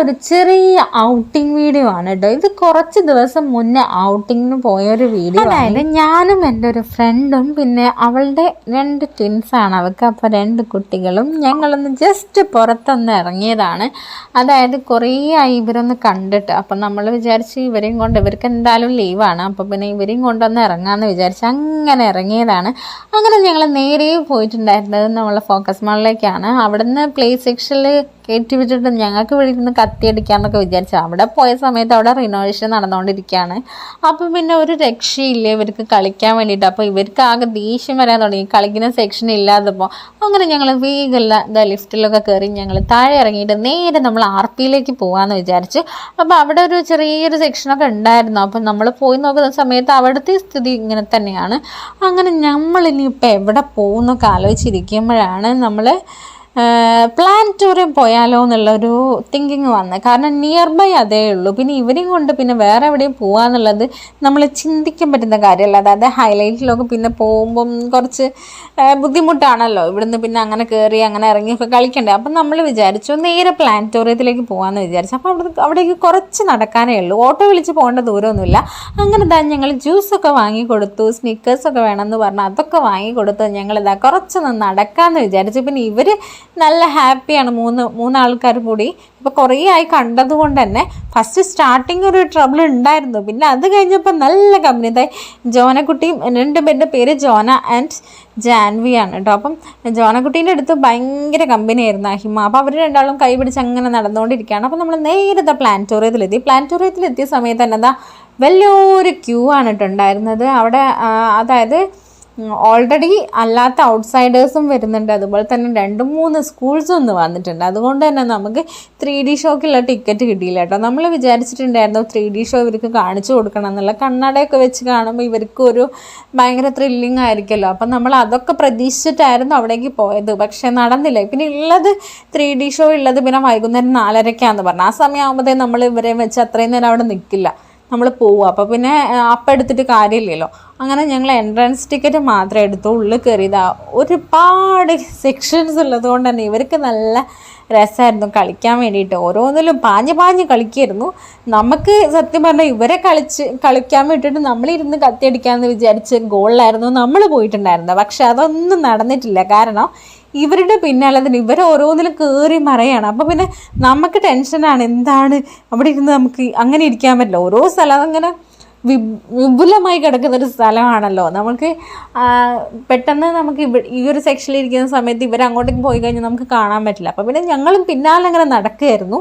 ഒരു ചെറിയ outing video ആണ് കേട്ടോ ഇത് കുറച്ച് ദിവസം മുന്നേ ഔട്ടിങ്ങിന് പോയ ഒരു വീഡിയോ അതായത് ഞാനും എന്റെ ഒരു ഫ്രണ്ടും പിന്നെ അവളുടെ രണ്ട് ട്വിൻസാണ് അവൾക്ക് അപ്പോൾ രണ്ട് കുട്ടികളും. ഞങ്ങളൊന്ന് ജസ്റ്റ് പുറത്തൊന്ന് ഇറങ്ങിയതാണ്. അതായത് കുറേ ആയി ഇവരൊന്ന് കണ്ടിട്ട്. അപ്പം നമ്മൾ വിചാരിച്ച് ഇവരെയും കൊണ്ട് ഇവർക്ക് എന്തായാലും ലീവാണ് അപ്പോൾ പിന്നെ ഇവരെയും കൊണ്ടൊന്ന് ഇറങ്ങാമെന്ന് വിചാരിച്ച് അങ്ങനെ ഇറങ്ങിയതാണ്. അങ്ങനെ ഞങ്ങൾ നേരെ പോയിട്ടുണ്ടായിരുന്നത് നമ്മളെ ഫോക്കസ് മാളിലേക്കാണ് അവിടുന്ന് പ്ലേ സെക്ഷനിൽ കയറ്റി വിട്ടിട്ട് ഞങ്ങൾക്ക് വീട്ടിൽ കത്തിയടിക്കാന്നൊക്കെ വിചാരിച്ചു. അവിടെ പോയ സമയത്ത് അവിടെ റിനോവേഷൻ നടന്നുകൊണ്ടിരിക്കുകയാണ് അപ്പം പിന്നെ ഒരു രക്ഷയില്ല ഇവർക്ക് കളിക്കാൻ വേണ്ടിയിട്ട്. അപ്പോൾ ഇവർക്ക് ആകെ ദേഷ്യം വരാൻ തുടങ്ങി. കളിക്കുന്ന സെക്ഷൻ ഇല്ലാത്തപ്പോൾ അങ്ങനെ ഞങ്ങൾ വീഗല്ല ഇതാ ലിഫ്റ്റിലൊക്കെ കയറി ഞങ്ങൾ താഴെ ഇറങ്ങിയിട്ട് നേരെ നമ്മൾ ആർ പിയിലേക്ക് പോകാമെന്ന് വിചാരിച്ചു. അപ്പോൾ അവിടെ ഒരു ചെറിയൊരു സെക്ഷനൊക്കെ ഉണ്ടായിരുന്നു. അപ്പം നമ്മൾ പോയി നോക്കുന്ന സമയത്ത് അവിടുത്തെ സ്ഥിതി ഇങ്ങനെ തന്നെയാണ്. അങ്ങനെ നമ്മൾ ഇപ്പം എവിടെ പോകുന്നൊക്കെ ആലോചിച്ചിരിക്കുമ്പോഴാണ് നമ്മൾ പ്ലാനറ്റോറിയം പോയാലോ എന്നുള്ളൊരു തിങ്കിങ് വന്ന്. കാരണം നിയർ ബൈ അതേ ഉള്ളൂ. പിന്നെ ഇവരെയും കൊണ്ട് പിന്നെ വേറെ എവിടെയും പോകാന്നുള്ളത് നമ്മൾ ചിന്തിക്കാൻ പറ്റുന്ന കാര്യമല്ല. അതായത് ഹൈലൈറ്റിലൊക്കെ പിന്നെ പോകുമ്പം കുറച്ച് ബുദ്ധിമുട്ടാണല്ലോ. ഇവിടുന്ന് പിന്നെ അങ്ങനെ കയറി അങ്ങനെ ഇറങ്ങിയൊക്കെ കളിക്കണ്ടേ. അപ്പം നമ്മൾ വിചാരിച്ചു നേരെ പ്ലാനറ്റോറിയത്തിലേക്ക് പോകാമെന്ന് വിചാരിച്ചു. അപ്പോൾ അവിടെ അവിടേക്ക് കുറച്ച് നടക്കാനേ ഉള്ളൂ. ഓട്ടോ വിളിച്ച് പോകേണ്ട ദൂരമൊന്നുമില്ല. അങ്ങനെ ഇതാ ഞങ്ങൾ ജ്യൂസൊക്കെ വാങ്ങിക്കൊടുത്തു സ്നിക്കേഴ്സൊക്കെ വേണമെന്ന് പറഞ്ഞു അതൊക്കെ വാങ്ങി കൊടുത്തു. ഞങ്ങളിതാ കുറച്ചൊന്ന് നടക്കാമെന്ന് വിചാരിച്ചു. പിന്നെ ഇവർ നല്ല ഹാപ്പിയാണ് മൂന്ന് മൂന്നാൾക്കാർ കൂടി. ഇപ്പോൾ കുറേ ആയി കണ്ടതുകൊണ്ട് തന്നെ ഫസ്റ്റ് സ്റ്റാർട്ടിങ് ഒരു ട്രബിൾ ഉണ്ടായിരുന്നു. പിന്നെ അത് കഴിഞ്ഞപ്പോൾ നല്ല കമ്പനി ഇതായി ജോനക്കുട്ടിയും രണ്ട് പേരുടെ പേര് ജോന ആൻഡ് ജാൻവിയാണ് കേട്ടോ അപ്പം ജോനക്കുട്ടീന്റെ അടുത്ത് ഭയങ്കര കമ്പനിയായിരുന്നു അഹിമ. അപ്പോൾ അവർ രണ്ടാളും കൈ പിടിച്ച് അങ്ങനെ നടന്നുകൊണ്ടിരിക്കുകയാണ്. അപ്പോൾ നമ്മൾ നേരത്തെ പ്ലാനറ്റോറിയത്തിലെത്തി പ്ലാനറ്റോറിയത്തിലെത്തിയ സമയത്ത് തന്നെ എന്താ വലിയൊരു ക്യൂ ആണ് കേട്ടോ ഉണ്ടായിരുന്നത്. അവിടെ അതായത് ഓൾറെഡി അല്ലാത്ത ഔട്ട്സൈഡേഴ്സും വരുന്നുണ്ട്. അതുപോലെ തന്നെ രണ്ട് മൂന്ന് സ്കൂൾസും ഒന്ന് വന്നിട്ടുണ്ട്. അതുകൊണ്ട് തന്നെ നമുക്ക് ത്രീ ഡി ഷോക്കുള്ള ടിക്കറ്റ് കിട്ടിയില്ല കേട്ടോ. നമ്മൾ വിചാരിച്ചിട്ടുണ്ടായിരുന്നു ത്രീ ഡി ഷോ ഇവർക്ക് കാണിച്ചു കൊടുക്കണം എന്നുള്ള. കണ്ണടയൊക്കെ വെച്ച് കാണുമ്പോൾ ഇവർക്ക് ഒരു ഭയങ്കര ത്രില്ലിംഗ് ആയിരിക്കുമല്ലോ. അപ്പം നമ്മൾ അതൊക്കെ പ്രതീക്ഷിച്ചിട്ടായിരുന്നു അവിടേക്ക് പോയത്. പക്ഷേ നടന്നില്ല. പിന്നെ ഉള്ളത് ത്രീ ഡി ഷോ ഉള്ളത് പിന്നെ വൈകുന്നേരം നാലരയ്ക്കാന്ന് പറഞ്ഞു. ആ സമയം ആകുമ്പോഴത്തേ നമ്മൾ ഇവരെ വെച്ച് അത്രയും നേരം അവിടെ നിൽക്കില്ല. നമ്മൾ പോവുക. അപ്പോൾ പിന്നെ അപ്പം എടുത്തിട്ട് കാര്യമില്ലല്ലോ. അങ്ങനെ ഞങ്ങൾ എൻട്രൻസ് ടിക്കറ്റ് മാത്രമേ എടുത്തു. ഉള്ളിൽ കയറിയതാ ഒരുപാട് സെക്ഷൻസ് ഉള്ളതുകൊണ്ട് തന്നെ ഇവർക്ക് നല്ല രസമായിരുന്നു. കളിക്കാൻ വേണ്ടിയിട്ട്. ഓരോന്നിലും പാഞ്ഞ് പാഞ്ഞ് കളിക്കായിരുന്നു. നമുക്ക് സത്യം പറഞ്ഞാൽ ഇവരെ കളിച്ച് കളിക്കാൻ വേണ്ടിയിട്ട് നമ്മളിരുന്ന് കത്തിയടിക്കാമെന്ന് വിചാരിച്ച് ഗോളിലായിരുന്നു നമ്മൾ പോയിട്ടുണ്ടായിരുന്നത്. പക്ഷെ അതൊന്നും നടന്നിട്ടില്ല. കാരണം ഇവരുടെ പിന്നാലെ തന്നെ ഇവർ ഓരോന്നിലും കയറി മറയാണ്. അപ്പോൾ പിന്നെ നമുക്ക് ടെൻഷനാണ് എന്താണ്? അവിടെ ഇരുന്ന് നമുക്ക് അങ്ങനെ ഇരിക്കാൻ പറ്റില്ല. ഓരോ സ്ഥലം അങ്ങനെ വിപുലമായി കിടക്കുന്ന ഒരു സ്ഥലമാണല്ലോ. നമുക്ക് പെട്ടെന്ന് നമുക്ക് ഇവ ഈ ഒരു സെക്ഷനിൽ ഇരിക്കുന്ന സമയത്ത് ഇവർ അങ്ങോട്ടേക്ക് പോയി കഴിഞ്ഞാൽ നമുക്ക് കാണാൻ പറ്റില്ല. അപ്പോൾ പിന്നെ ഞങ്ങളും പിന്നാലെ അങ്ങനെ നടക്കുകയായിരുന്നു.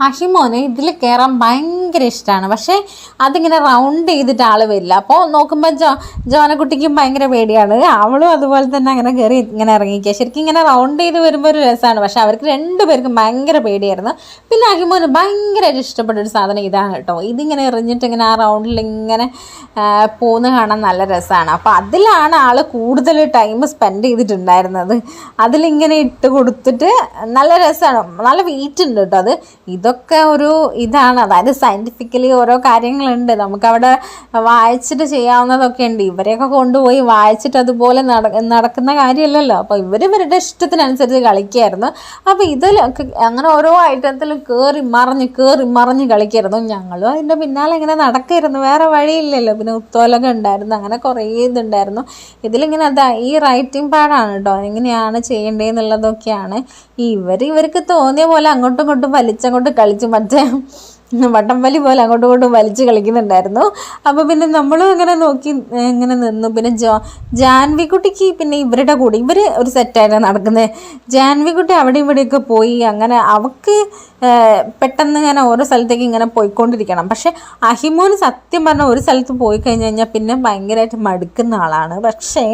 അഹിമോന് ഇതിൽ കയറാൻ ഭയങ്കര ഇഷ്ടമാണ് പക്ഷേ അതിങ്ങനെ റൗണ്ട് ചെയ്തിട്ട് ആൾ വരില്ല. അപ്പോൾ നോക്കുമ്പോൾ ജോ ജോനക്കുട്ടിക്കും ഭയങ്കര പേടിയാണ്. അവളും അതുപോലെ തന്നെ അങ്ങനെ കയറി ഇങ്ങനെ ഇറങ്ങിക്കുക ശരിക്കും ഇങ്ങനെ റൗണ്ട് ചെയ്ത് വരുമ്പോൾ ഒരു രസമാണ് പക്ഷേ അവർക്ക് രണ്ടുപേർക്കും ഭയങ്കര പേടിയായിരുന്നു. പിന്നെ അഹിമോന് ഭയങ്കരമായിട്ട് ഇഷ്ടപ്പെട്ട ഒരു സാധനം ഇതാണ് കേട്ടോ. ഇതിങ്ങനെ എറിഞ്ഞിട്ട് ഇങ്ങനെ ആ റൗണ്ടിൽ ഇങ്ങനെ പോകുന്ന കാണാൻ നല്ല രസമാണ് അപ്പോൾ അതിലാണ് ആൾ കൂടുതൽ ടൈം സ്പെൻഡ് ചെയ്തിട്ടുണ്ടായിരുന്നത്. അതിലിങ്ങനെ ഇട്ട് കൊടുത്തിട്ട് നല്ല രസമാണ് നല്ല വെയിറ്റ് ഉണ്ട് കേട്ടോ അത്. ഇതൊക്കെ ഒരു ഇതാണ്. അതായത് സയന്റിഫിക്കലി ഓരോ കാര്യങ്ങളുണ്ട്. നമുക്കവിടെ വായിച്ചിട്ട് ചെയ്യാവുന്നതൊക്കെ ഉണ്ട്. ഇവരെയൊക്കെ കൊണ്ടുപോയി വായിച്ചിട്ട് അതുപോലെ നട നടക്കുന്ന കാര്യമല്ലല്ലോ. അപ്പോൾ ഇവർ ഇവരുടെ ഇഷ്ടത്തിനനുസരിച്ച് കളിക്കുമായിരുന്നു അപ്പോൾ ഇതിലൊക്കെ അങ്ങനെ ഓരോ ഐറ്റത്തിലും കയറി മറിഞ്ഞ് കയറി മറിഞ്ഞ് കളിക്കായിരുന്നു. ഞങ്ങളും അതിന്റെ പിന്നാലെ ഇങ്ങനെ നടക്കായിരുന്നു. വേറെ വഴിയില്ലല്ലോ. പിന്നെ ഉത്തോലൊക്കെ ഉണ്ടായിരുന്നു. അങ്ങനെ കുറേ ഇതുണ്ടായിരുന്നു. ഇതിലിങ്ങനെ അതാ ഈ റൈറ്റിംഗ് പാടാണ് കേട്ടോ. എങ്ങനെയാണ് ചെയ്യേണ്ടതെന്നുള്ളതൊക്കെയാണ്. ഇവർ ഇവർക്ക് തോന്നിയ പോലെ അങ്ങോട്ടും ഇങ്ങോട്ടും വലിച്ചങ്ങോട്ട് കളിച്ച് മറ്റേ വട്ടംവലി പോലെ അങ്ങോട്ടും ഇങ്ങോട്ടും വലിച്ചു കളിക്കുന്നുണ്ടായിരുന്നു. അപ്പോൾ പിന്നെ നമ്മളും അങ്ങനെ നോക്കി ഇങ്ങനെ നിന്നു. പിന്നെ ജോ ജാൻവിക്കുട്ടിക്ക് പിന്നെ ഇവരുടെ കൂടെ ഇവർ ഒരു സെറ്റായിരുന്നു നടക്കുന്നത് ജാൻവിക്കുട്ടി അവിടെ ഇവിടെയൊക്കെ പോയി അങ്ങനെ അവൾക്ക് പെട്ടെന്ന് ഇങ്ങനെ ഓരോ സ്ഥലത്തേക്ക് ഇങ്ങനെ പോയിക്കൊണ്ടിരിക്കണം. പക്ഷെ അഹിമോന് സത്യം പറഞ്ഞാൽ ഒരു സ്ഥലത്ത് പോയി കഴിഞ്ഞ് കഴിഞ്ഞാൽ പിന്നെ ഭയങ്കരമായിട്ട് മടുക്കുന്ന ആളാണ്. പക്ഷേ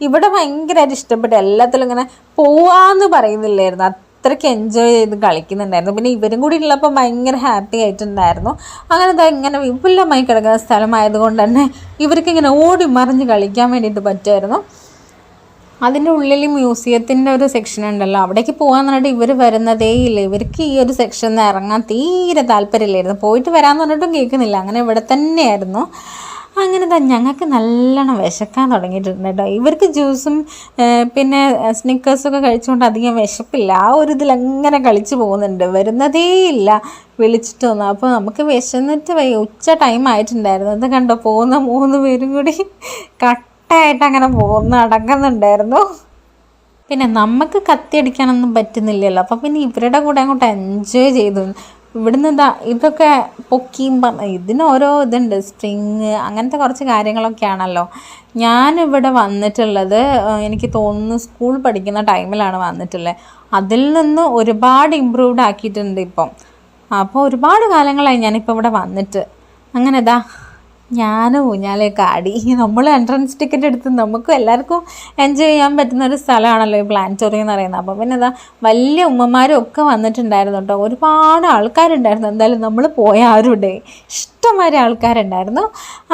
ഇവിടെ ഭയങ്കരമായിട്ട് ഇഷ്ടപ്പെട്ട് എല്ലാത്തിലും ഇങ്ങനെ പോവാന്ന് പറയുന്നില്ലായിരുന്നു. അത്രയ്ക്ക് എൻജോയ് ചെയ്ത് കളിക്കുന്നുണ്ടായിരുന്നു. പിന്നെ ഇവരും കൂടി ഉള്ളപ്പോൾ ഭയങ്കര ഹാപ്പി ആയിട്ടുണ്ടായിരുന്നു. അങ്ങനെ ദാ ഇങ്ങനെ വിപുലമായി കിടക്കുന്ന സ്ഥലമായതുകൊണ്ട് തന്നെ ഇവർക്ക് ഇങ്ങനെ ഓടി മറിഞ്ഞ് കളിക്കാൻ വേണ്ടിയിട്ട് പറ്റുമായിരുന്നു. അതിന്റെ ഉള്ളിൽ മ്യൂസിയത്തിന്റെ ഒരു സെക്ഷൻ ഉണ്ടല്ലോ. അവിടേക്ക് പോകാൻ പറഞ്ഞിട്ട് ഇവർ വരുന്നതേ ഇല്ല. ഇവർക്ക് ഈ ഒരു സെക്ഷനിൽ ഇറങ്ങാൻ തീരെ താല്പര്യമില്ലായിരുന്നു. പോയിട്ട് വരാമെന്ന് പറഞ്ഞിട്ടും കേൾക്കുന്നില്ല. അങ്ങനെ ഇവിടെ തന്നെയായിരുന്നു. അങ്ങനെ തന്നെ ഞങ്ങൾക്ക് നല്ലോണം വിശക്കാൻ തുടങ്ങിയിട്ടുണ്ട് കേട്ടോ. ഇവർക്ക് ജ്യൂസും പിന്നെ സ്നിക്കേഴ്സൊക്കെ കഴിച്ചുകൊണ്ട് അധികം വിശപ്പില്ല. ആ ഒരു ഇതിൽ അങ്ങനെ കളിച്ച് പോകുന്നുണ്ട്. വരുന്നതേ ഇല്ല വിളിച്ചിട്ട് വന്നു അപ്പോൾ നമുക്ക് വിശന്നിട്ട് ഉച്ച ടൈം ആയിട്ടുണ്ടായിരുന്നു. അത് കണ്ടോ പോകുന്ന മൂന്ന് പേരും കൂടി കട്ടായിട്ട് അങ്ങനെ പോകുന്ന അടങ്ങുന്നുണ്ടായിരുന്നു പിന്നെ നമുക്ക് കത്തിയടിക്കാനൊന്നും പറ്റുന്നില്ലല്ലോ. അപ്പം പിന്നെ ഇവരുടെ കൂടെ അങ്ങോട്ട് എൻജോയ് ചെയ്തു. ഇവിടുന്ന് ഇതാ ഇതൊക്കെ പൊക്കിയും പറഞ്ഞ ഇതിന് ഓരോ ഇതുണ്ട് സ്പ്രിങ് അങ്ങനത്തെ കുറച്ച് കാര്യങ്ങളൊക്കെയാണല്ലോ. ഞാനിവിടെ വന്നിട്ടുള്ളത് എനിക്ക് തോന്നുന്നു സ്കൂൾ പഠിക്കുന്ന ടൈമിലാണ് വന്നിട്ടുള്ളത് അതിൽ നിന്ന് ഒരുപാട് ഇമ്പ്രൂവ്ഡ് ആക്കിയിട്ടുണ്ട് ഇപ്പം. അപ്പോൾ ഒരുപാട് കാലങ്ങളായി ഞാനിപ്പോൾ ഇവിടെ വന്നിട്ട്. അങ്ങനെ ഇതാ ഞാൻ ഊഞ്ഞാലേ കാടി നമ്മൾ എൻട്രൻസ് ടിക്കറ്റ് എടുത്ത് നമുക്കും എല്ലാവർക്കും എൻജോയ് ചെയ്യാൻ പറ്റുന്ന ഒരു സ്ഥലമാണല്ലോ ഈ പ്ലാനറ്റോറിയം എന്ന് പറയുന്നത്. അപ്പോൾ പിന്നെ എന്താ വലിയ ഉമ്മമാരും ഒക്കെ വന്നിട്ടുണ്ടായിരുന്നു കേട്ടോ. ഒരുപാട് ആൾക്കാരുണ്ടായിരുന്നു. എന്തായാലും നമ്മൾ പോയ ആരുടെ ഇഷ്ടംമാതിരി ആൾക്കാരുണ്ടായിരുന്നു.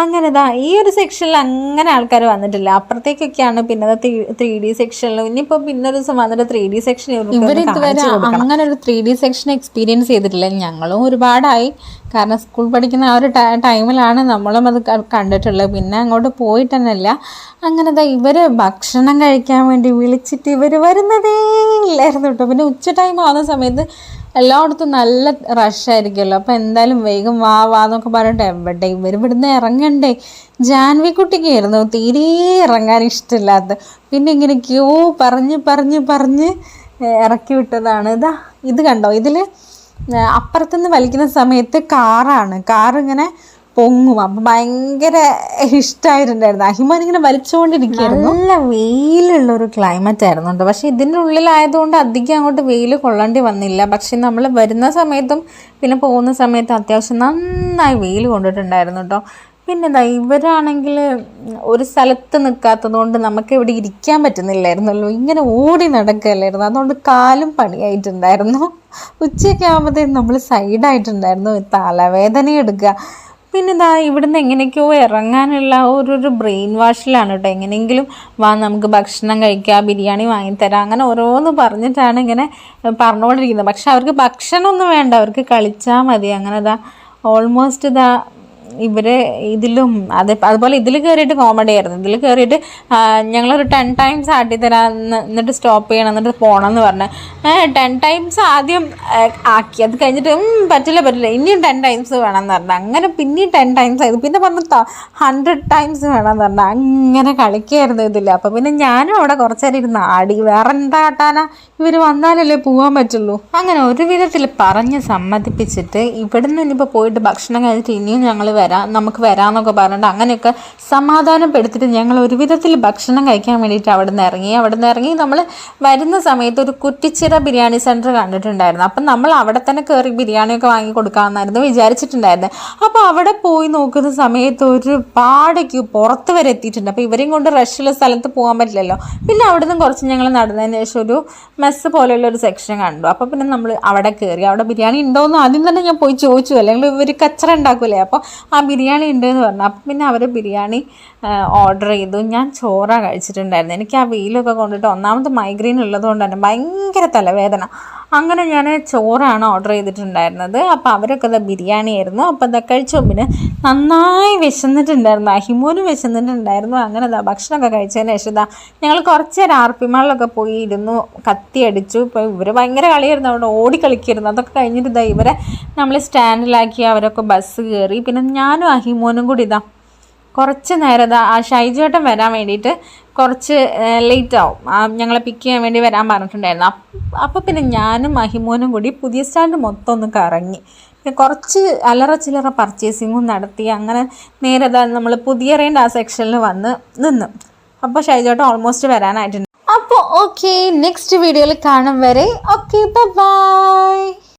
അങ്ങനെ ഇതാ ഈ ഒരു സെക്ഷനിൽ അങ്ങനെ ആൾക്കാർ വന്നിട്ടില്ല. അപ്പുറത്തേക്കൊക്കെയാണ് പിന്നെ ത്രീ ഡി സെക്ഷനിൽ. ഇനിയിപ്പോൾ പിന്നെ ഒരു ദിവസം വന്നിട്ട് ത്രീ ഡി സെക്ഷൻ ഇവർ അങ്ങനെ ഒരു ത്രീ ഡി സെക്ഷൻ എക്സ്പീരിയൻസ് ചെയ്തിട്ടില്ല. ഞങ്ങളും ഒരുപാടായി. കാരണം സ്കൂൾ പഠിക്കുന്ന ആ ഒരു ടൈമിലാണ് നമ്മളും അത് കണ്ടിട്ടുള്ളത്. പിന്നെ അങ്ങോട്ട് പോയിട്ടന്നല്ല അങ്ങനെ ദാ ഇവർ ഭക്ഷണം കഴിക്കാൻ വേണ്ടി വിളിച്ചിട്ട് ഇവർ വരുന്നതേ ഇല്ലായിരുന്നു കേട്ടോ പിന്നെ ഉച്ച ടൈം ആവുന്ന സമയത്ത് എല്ലായിടത്തും നല്ല റഷായിരിക്കുമല്ലോ അപ്പോൾ എന്തായാലും വേഗം വാ വാ എന്നൊക്കെ പറഞ്ഞിട്ട് എവിടെ ഇവർ ഇവിടുന്ന് ഇറങ്ങണ്ടേ? ജാൻവിക്കുട്ടിക്കായിരുന്നു തീരെ ഇറങ്ങാൻ ഇഷ്ടമില്ലാത്ത. പിന്നെ ഇങ്ങനെ ക്യൂ പറഞ്ഞ് പറഞ്ഞ് പറഞ്ഞ് ഇറക്കി വിട്ടതാണ്. ഇതാ ഇത് കണ്ടോ? ഇതിൽ അപ്പുറത്തുനിന്ന് വലിക്കുന്ന സമയത്ത് കാറാണ്. കാർ ഇങ്ങനെ പൊങ്ങും. അപ്പം ഭയങ്കര ഇഷ്ടമായിട്ടുണ്ടായിരുന്നു അഹിമാൻ ഇങ്ങനെ വലിച്ചുകൊണ്ടിരിക്കുകയായിരുന്നു. നല്ല വെയിലുള്ള ഒരു ക്ലൈമറ്റ് ആയിരുന്നു കേട്ടോ പക്ഷെ ഇതിന്റെ ഉള്ളിലായതുകൊണ്ട് അധികം അങ്ങോട്ട് വെയിൽ കൊള്ളേണ്ടി വന്നില്ല. പക്ഷെ നമ്മൾ വരുന്ന സമയത്തും പിന്നെ പോകുന്ന സമയത്തും അത്യാവശ്യം നന്നായി വെയിൽ കൊണ്ടിട്ടുണ്ടായിരുന്നു കേട്ടോ പിന്നെ എന്താ ഇവരാണെങ്കിൽ ഒരു സ്ഥലത്ത് നിൽക്കാത്തത് കൊണ്ട് നമുക്ക് ഇവിടെ ഇരിക്കാൻ പറ്റുന്നില്ലായിരുന്നല്ലോ. ഇങ്ങനെ ഓടി നടക്കുകയല്ലായിരുന്നു. അതുകൊണ്ട് കാലും പണിയായിട്ടുണ്ടായിരുന്നു. ഉച്ചയൊക്കെ ആകുമ്പോഴത്തേക്കും നമ്മൾ സൈഡായിട്ടുണ്ടായിരുന്നു തലവേദന എടുക്കുക. പിന്നെ ഇതാ ഇവിടുന്ന് എങ്ങനെയൊക്കെയോ ഇറങ്ങാനുള്ള ഒരു ബ്രെയിൻ വാഷിലാണ് കേട്ടോ എങ്ങനെയെങ്കിലും വാ നമുക്ക് ഭക്ഷണം കഴിക്കാം ബിരിയാണി വാങ്ങിത്തരാം. അങ്ങനെ ഓരോന്ന് പറഞ്ഞിട്ടാണ് ഇങ്ങനെ പറഞ്ഞുകൊണ്ടിരിക്കുന്നത്. പക്ഷെ അവർക്ക് ഭക്ഷണമൊന്നും വേണ്ട. അവർക്ക് കളിച്ചാൽ മതി. അങ്ങനെ ഇതാ ഓൾമോസ്റ്റ് ഇതാ ഇവർ ഇതിലും അത് അതുപോലെ ഇതിൽ കയറിയിട്ട് കോമഡി ആയിരുന്നു. ഇതിൽ കയറിയിട്ട് ഞങ്ങളൊരു ടെൻ ടൈംസ് ആട്ടി തരാം എന്നിട്ട് സ്റ്റോപ്പ് ചെയ്യണം എന്നിട്ട് പോകണം എന്ന് പറഞ്ഞ് ടെൻ ടൈംസ് ആദ്യം ആക്കി. അത് കഴിഞ്ഞിട്ട് പറ്റില്ല പറ്റില്ല. ഇനിയും ടെൻ ടൈംസ് വേണം എന്ന് പറഞ്ഞു. അങ്ങനെ പിന്നെയും ടെൻ ടൈംസ് ആയത് പിന്നെ പറഞ്ഞു ഹൺഡ്രഡ് ടൈംസ് വേണം എന്ന് പറഞ്ഞു. അങ്ങനെ കളിക്കായിരുന്നു ഇതില്ല അപ്പോൾ പിന്നെ ഞാനും അവിടെ കുറച്ച് നേരം ഇരുന്ന് ആടി. വേറെ എന്താ ആട്ടാനാ ഇവർ വന്നാലല്ലേ പോകാൻ പറ്റുള്ളൂ. അങ്ങനെ ഒരു വിധത്തിൽ പറഞ്ഞ് സമ്മതിപ്പിച്ചിട്ട് ഇവിടുന്ന് ഇനിയിപ്പോൾ പോയിട്ട് ഭക്ഷണം കഴിച്ചിട്ട് ഇനിയും ഞങ്ങൾ വരാം നമുക്ക് വരാമെന്നൊക്കെ പറഞ്ഞിട്ട് അങ്ങനെയൊക്കെ സമാധാനപ്പെടുത്തിയിട്ട് ഞങ്ങൾ ഒരു വിധത്തിൽ ഭക്ഷണം കഴിക്കാൻ വേണ്ടിയിട്ട് അവിടെ നിന്ന് ഇറങ്ങി. അവിടെ നിന്ന് ഇറങ്ങി നമ്മൾ വരുന്ന സമയത്ത് ഒരു കുറ്റിച്ചിറ ബിരിയാണി സെന്റർ കണ്ടിട്ടുണ്ടായിരുന്നു. അപ്പം നമ്മൾ അവിടെ തന്നെ കയറി ബിരിയാണിയൊക്കെ വാങ്ങി കൊടുക്കാമെന്നായിരുന്നു വിചാരിച്ചിട്ടുണ്ടായിരുന്നത് അപ്പോൾ അവിടെ പോയി നോക്കുന്ന സമയത്ത് ഒരുപാട് ക്യൂ പുറത്ത് വരെ എത്തിയിട്ടുണ്ട്. അപ്പോൾ ഇവരെയും കൊണ്ട് റഷുള്ള സ്ഥലത്ത് പോകാൻ പറ്റില്ലല്ലോ. പിന്നെ അവിടെ നിന്ന് കുറച്ച് ഞങ്ങൾ നടന്നതിന് ശേഷം ഒരു മെസ്സ് പോലെയുള്ള ഒരു സെക്ഷൻ കണ്ടു. അപ്പോൾ പിന്നെ നമ്മൾ അവിടെ കയറി അവിടെ ബിരിയാണി ഉണ്ടോയെന്ന് ആദ്യം തന്നെ ഞാൻ പോയി ചോദിച്ചു. അല്ലെങ്കിൽ ഇവർ കച്ചറ ഉണ്ടാക്കൂലേ? അപ്പോൾ ആ ബിരിയാണി ഉണ്ട് എന്ന് പറഞ്ഞു. അപ്പം പിന്നെ അവർ ബിരിയാണി ഓർഡർ ചെയ്തു. ഞാൻ ചോറാണ് കഴിച്ചിട്ടുണ്ടായിരുന്നു. എനിക്ക് ആ വെയിലൊക്കെ കൊണ്ടിട്ട് ഒന്നാമത് മൈഗ്രെയിൻ ഉള്ളതുകൊണ്ട് തന്നെ ഭയങ്കര തലവേദന. അങ്ങനെ ഞാൻ ചോറാണ് ഓർഡർ ചെയ്തിട്ടുണ്ടായിരുന്നത്. അപ്പോൾ അവരൊക്കെ അത് ബിരിയാണി ആയിരുന്നു അപ്പോൾ അതൊക്കെ കഴിച്ച മുമ്പിന് നന്നായി വിശന്നിട്ടുണ്ടായിരുന്നു. അഹിമോനും വിശന്നിട്ടുണ്ടായിരുന്നു. അങ്ങനെ ഇതാ ഭക്ഷണമൊക്കെ കഴിച്ചതിന് ശേഷം ഇതാ ഞങ്ങൾ കുറച്ച് നേരം ആർ പി മാളിലൊക്കെ പോയി ഇരുന്നു കത്തി അടിച്ചു. ഇപ്പോൾ ഇവർ ഭയങ്കര കളിയായിരുന്നു. അവിടെ ഓടി കളിക്കായിരുന്നു. അതൊക്കെ കഴിഞ്ഞിട്ട് ഇതാ ഇവരെ നമ്മൾ സ്റ്റാൻഡിലാക്കി അവരൊക്കെ ബസ് കയറി പിന്നെ ഞാനും അഹിമോനും കൂടി ഇതാ കുറച്ച് നേരം ആ ഷൈജേട്ടൻ വരാൻ വേണ്ടിയിട്ട് കുറച്ച് ലേറ്റ് ആവും. ഞങ്ങളെ പിക്ക് ചെയ്യാൻ വേണ്ടി വരാൻ പറഞ്ഞിട്ടുണ്ടായിരുന്നു. അപ്പോൾ പിന്നെ ഞാനും അഹിമോനും കൂടി പുതിയ സ്റ്റാൻഡ് മൊത്തം ഒന്ന് കറങ്ങി. പിന്നെ കുറച്ച് അലറ ചില്ലറ പർച്ചേസിങ്ങും നടത്തി അങ്ങനെ നേരെ നമ്മൾ പുതിയ റേഞ്ച് ആ സെക്ഷനിൽ വന്ന് നിന്നു. അപ്പോൾ ഷൈജോട്ടൻ ഓൾമോസ്റ്റ് വരാനായിട്ടുണ്ട്. അപ്പോൾ ഓക്കെ നെക്സ്റ്റ് വീഡിയോയിൽ കാണും വരെ. Okay bye